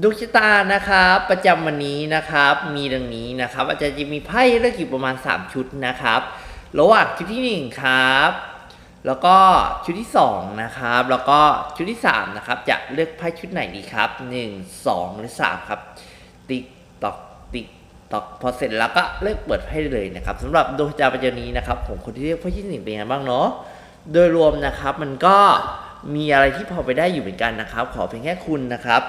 ดวงชะตานะครับประจำวันนี้นะครับมีดังนี้นะครับอาจารย์จะมีไพ่เลือกอยู่ประมาณ 3 ชุดนะครับ ระหว่างชุดที่1ครับ แล้วก็ชุดที่2นะครับแล้วก็ชุดที่3นะครับจะเลือกไพ่ชุดไหนดีครับ 1 2 หรือ 3 ครับ ติ๊กตอกติ๊กตอกพอเสร็จแล้วก็เลือกเปิดไพ่เลยนะครับสำหรับดวงชะตาประจำนี้นะครับผมคนที่เลือกไพ่ที่หนึ่งเป็นยังไงบ้างเนาะโดยรวมนะครับมันก็มีอะไรที่พอไปได้อยู่เหมือนกันนะครับ ขอเพียงแค่คุณนะครับ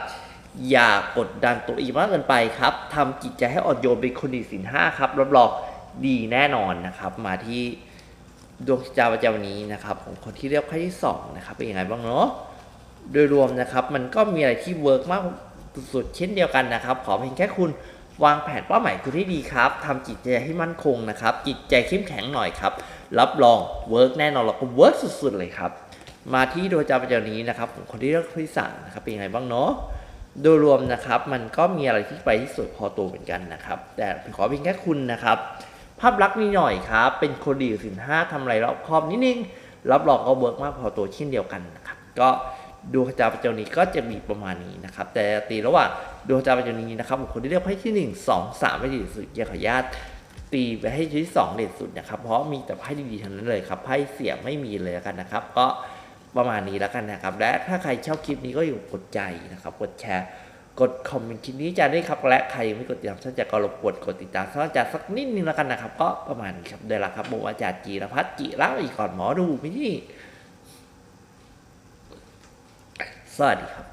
อย่ากดดันตัวเองมากเกินไปครับทำจิตใจให้อ่อนโยนเป็นคนดีสินห้าครับรับรองดีแน่นอนนะครับ มาที่ดวงชะตาประจำวันนี้นะครับของคนที่เลือกไพ่ที่สองนะครับเป็นยังไงบ้างเนาะโดยรวมนะครับมันก็มีอะไรที่เวิร์กมากสุดๆเช่นเดียวกันนะครับ ขอเพียงแค่คุณวางแผนเป้าหมายคุณให้ดีครับทำจิตใจให้มั่นคงนะครับ จิตใจเข้มแข็งหน่อยครับ รับรองเวิร์กแน่นอนแล้วก็เวิร์กสุดๆเลยครับ มาที่โดยจาประจำนี้นะครับของคนที่เลือกที่สามนะครับเป็นยังไงบ้างเนาะ โดยรวมนะครับมันก็มีอะไรที่ไปที่สุดพอตัวเหมือนกันนะครับ แต่ขอเพียงแค่คุณนะครับ ภาพลักษณ์นิดหน่อยครับ เป็นคนดีสินห้าทำอะไรรอบคอบนิดนึง รับรองก็เวิร์กมากพอตัวเช่นเดียวกันนะครับ ก็ดวงชะตาประจำนี้ก็จะมีประมาณนี้นะครับ แต่ตีระหว่างดวงชะตาประจำนี้นะครับคนที่เลือกไพ่ที่หนึ่งสองสามไม่ดีสุดอย่าขออนุญาตตีไปให้ชุดที่สองเด่นสุดนะครับ เพราะมีแต่ไพ่ดีๆทั้งนั้นเลยครับไพ่เสียไม่มีเลยกันนะครับ ก็ ประมาณนี้แล้วกันนะครับ และถ้าใครชอบคลิปนี้ก็อยู่กดใจนะครับ กดแชร์ กดคอมเมนต์คลิปนี้จะได้ครับ และใครไม่กดติดตามท่านจะก็รบกวนกดติดตามท่านอจะสักนิดนึงแล้วกันนะครับ ก็ประมาณนี้ครับเดี๋ยวละครับผมอาจารย์จีรพัฒน์จีระอีกก่อนหมอดูไม่ที่สวัสดีครับ